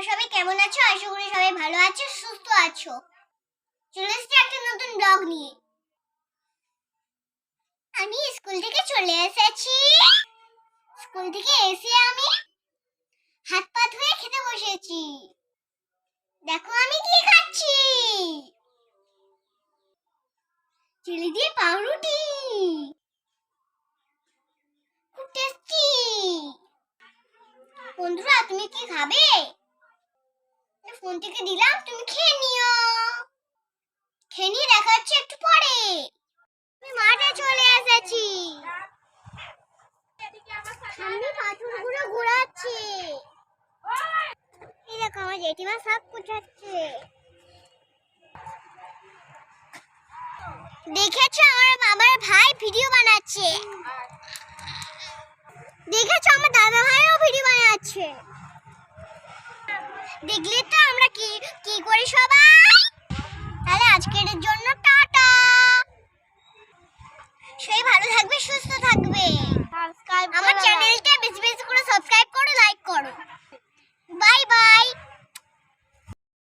তোমরা সবাই কেমন আছো? আশা করি সবাই ভালো আছো, সুস্থ আছো। চলে এসেছি একটা নতুন ব্লগ নিয়ে। আমি স্কুল থেকে চলে এসেছি। স্কুল থেকে এসে আমি হাত পা ধুয়ে খেতে বসেছি। দেখো আমি কি খাচ্ছি। চিলি দিয়ে পাউরুটি। খুব টেস্টি বন্ধুরা, তুমি কি খাবে? ফোন থেকে দিলাম, তুমি খেয়ে নিও। খেয়ে নিয়ে দেখা হচ্ছে একটু পরে। আমি মাঠে চলে এসেছি। সামনে পাথরগুলো ঘোরাচ্ছে। এই দেখো আমার জেঠিমা সব পুছাচ্ছে দেখেছ? আমার বাবার ভাই ভিডিও বানাচ্ছে। দেখলে তো আমরা কি কি করি সবাই? তাহলে আজকের জন্য টাটা। সবাই ভালো থাকবে, সুস্থ থাকবে।